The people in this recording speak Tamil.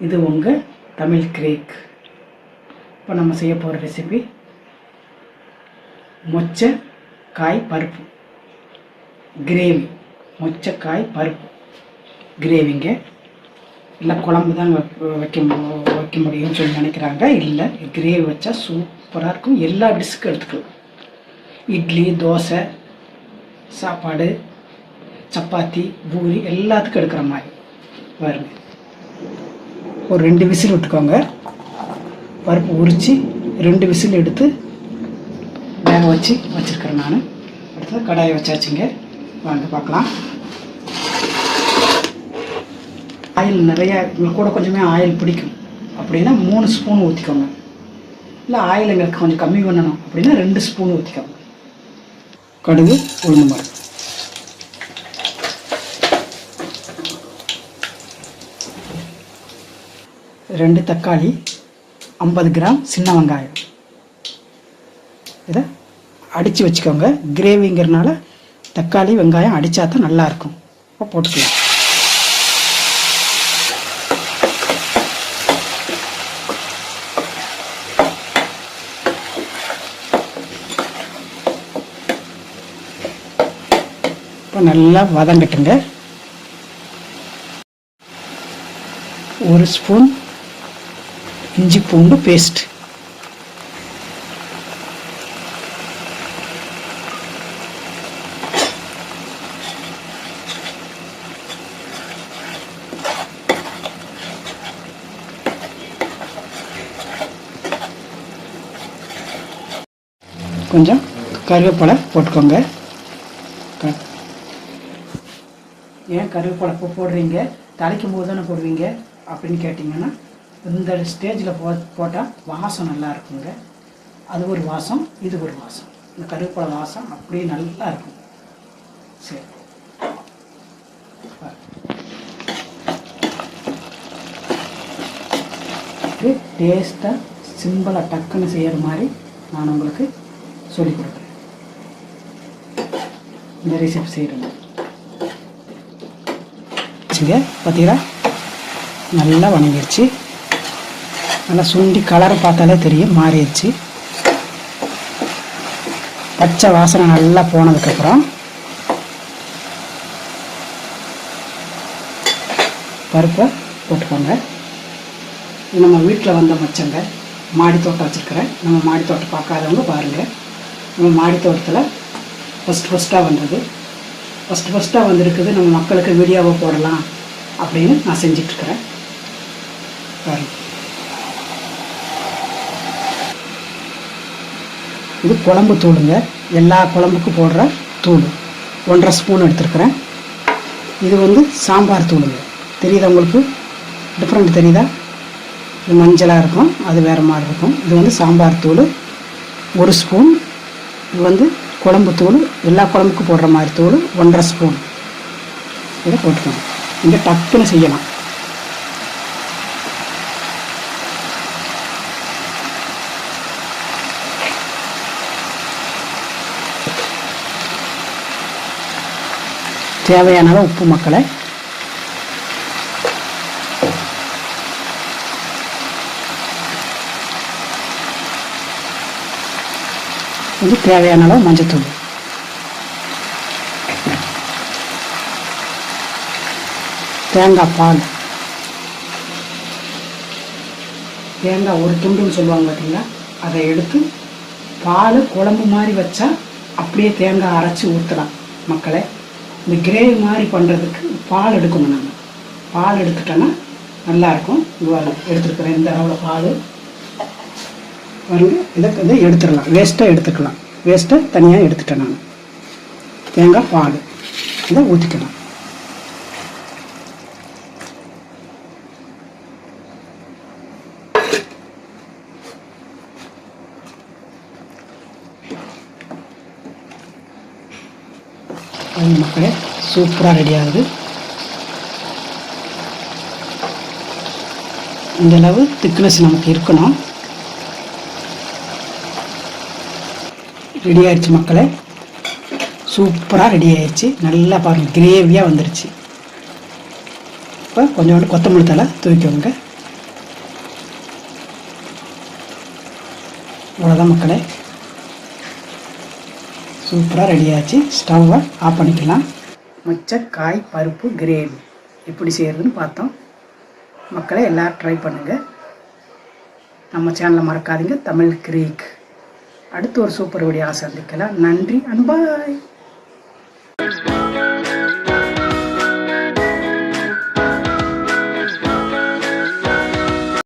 இது உங்கள் தமிழ் கிரேக். இப்போ நம்ம செய்ய போகிற ரெசிபி மொச்சை காய் பருப்பு. கிரேவி மொச்சக்காய் பருப்பு. கிரேவிங்க இல்லை குழம்பு தான் வைக்க வைக்க மு- வைக்க முடியும்னு சொல்லி நினைக்கிறாங்க. இல்லை கிரேவி வச்சா சூப்பராக இருக்கும். எல்லா டிஷ்ஷுக்கும் எடுத்துக்கலாம். இட்லி தோசை சாப்பாடு சப்பாத்தி பூரி எல்லாத்துக்கும் எடுக்கிற மாதிரி வருங்க ஒரு ரெண்டு விசில் விட்டுக்கோங்க. பருப்பு உரித்து ரெண்டு விசில் எடுத்து வேக வச்சு வச்சுருக்கிறேன் நான். அடுத்தது கடாயை வச்சாச்சுங்க. வாங்க பார்க்கலாம். ஆயில் நிறையா உங்களுக்கு கூட கொஞ்சமே ஆயில் பிடிக்கும். அப்படின்னா மூணு ஸ்பூன் ஊற்றிக்கோங்க இல்லை ஆயில் எங்களுக்கு கொஞ்சம் கம்மி பண்ணணும். அப்படின்னா ரெண்டு ஸ்பூன் ஊற்றிக்கோங்க கடுகு உளுந்து பருப்பு ரெண்டு தக்காளி ஐம்பது கிராம் சின்ன வெங்காயம். இதை அடித்து வச்சுக்கோங்க. கிரேவிங்கிறனால தக்காளி வெங்காயம் அடித்தா தான் நல்லாயிருக்கும். இப்போ போட்டுக்கலாம். இப்போ நல்லா வதங்கட்டுங்க. ஒரு ஸ்பூன் இஞ்சி பூண்டு பேஸ்ட் கொஞ்சம் கருவேப்பிலை போட்டுக்கோங்க. க- ஏன் கருவேப்பிலை இப்போ போடுறீங்க? தலைக்கும் போது தானே போடுவீங்க? அப்படின்னு கேட்டிங்கன்னா இந்த ஸ்டேஜில் போ போட்டால் வாசம் நல்லா இருக்குங்க அது ஒரு வாசம் இது ஒரு வாசம். இந்த கருவேப்பிலை வாசம் அப்படியே நல்லா இருக்கும் சரி டேஸ்ட்டாக சிம்பிளாக டக்குன்னு செய்கிற மாதிரி நான் உங்களுக்கு சொல்லிக் கொடுக்குறேன். இந்த ரெசிபி செய்கிறேன் வச்சுங்க பார்த்தீங்களா நல்லா வணங்கிடுச்சு நல்லா சுண்டி கலரை பார்த்தாலே தெரியும். மாறிடுச்சு. பச்சை வாசனை நல்லா போனதுக்கப்புறம் பருப்பை போட்டுக்கோங்க. இது நம்ம வீட்டில் வந்த மச்சங்க. மாடி தோட்டம் வச்சுருக்கிறேன். நம்ம மாடி தோட்டம் பார்க்காதவங்க பாருங்கள் நம்ம மாடி தோட்டத்தில் ஃபஸ்ட் ஃபஸ்ட்டாக வந்தது. ஃபஸ்ட்டு ஃபஸ்ட்டாக வந்திருக்குது. நம்ம மக்களுக்கு வீடியோவை போடலாம் அப்படின்னு நான் செஞ்சிட்ருக்கிறேன் பாருங்கள் இது குழம்பு தூளுங்க. எல்லா குழம்புக்கும் போடுற தூள். ஒன்றரை ஸ்பூன் எடுத்துருக்குறேன். இது வந்து சாம்பார் தூளுங்க. தெரியுதா உங்களுக்கு? டிஃப்ரெண்ட் தெரியுதா? இது மஞ்சளாக இருக்கும். அது வேறு மாதிரி இருக்கும். இது வந்து சாம்பார் தூள். ஒரு ஸ்பூன். இது வந்து குழம்பு தூள். எல்லா குழம்புக்கும் போடுற மாதிரி தூள். ஒன்றரை ஸ்பூன். இதை போட்டுக்கணும் இங்கே டக்குன்னு செய்யலாம். தேவையான அளவு உப்பு மக்களை. இது தேவையான அளவு மஞ்சத்தூள். தேங்காய் பால். தேங்காய் ஒரு துண்டுன்னு சொல்லுவாங்க பார்த்தீங்களா? அதை எடுத்து பால் குழம்பு மாதிரி வச்சா அப்படியே தேங்காய் அரைச்சி ஊற்றலாம் மக்களை. இந்த கிரேவி மாதிரி பண்ணுறதுக்கு பால் எடுக்கணும் நம்ம பால் எடுத்துட்டோன்னா நல்லாயிருக்கும். இவ்வளோ எடுத்துருக்குறேன். இந்த அளவில் பால். பாருங்க இதை இதை எடுத்துடலாம். வேஸ்ட்டாக எடுத்துக்கலாம். வேஸ்ட்டை தனியாக எடுத்துட்டேன் நான். தேங்காய் பால். இதை ஊற்றிக்கலாம் அது மக்களே. சூப்பராக ரெடி ஆகுது. இந்த அளவு திக்னஸ் நமக்கு இருக்கணும். ரெடி ஆயிடுச்சு மக்களே. சூப்பராக ரெடி ஆயிடுச்சு நல்லா பாருங்கள் கிரேவியாக வந்துருச்சு. இப்போ கொஞ்சோண்டு கொத்தமல்லி தலை தூக்கிக்கோங்க அவ்வளோதான் மக்களே. சூப்பராக ரெடி ஆச்சு. ஸ்டவ்வை ஆஃப் பண்ணிக்கலாம். மொச்சக்காய் பருப்பு கிரேவி எப்படி செய்கிறதுன்னு பார்த்தோம். மக்களை எல்லோரும் ட்ரை பண்ணுங்கள் நம்ம சேனலை மறக்காதீங்க. தமிழ் கிரீக் அடுத்து ஒரு சூப்பர் வீடியோ சந்திக்கலாம். நன்றி அன்பாய்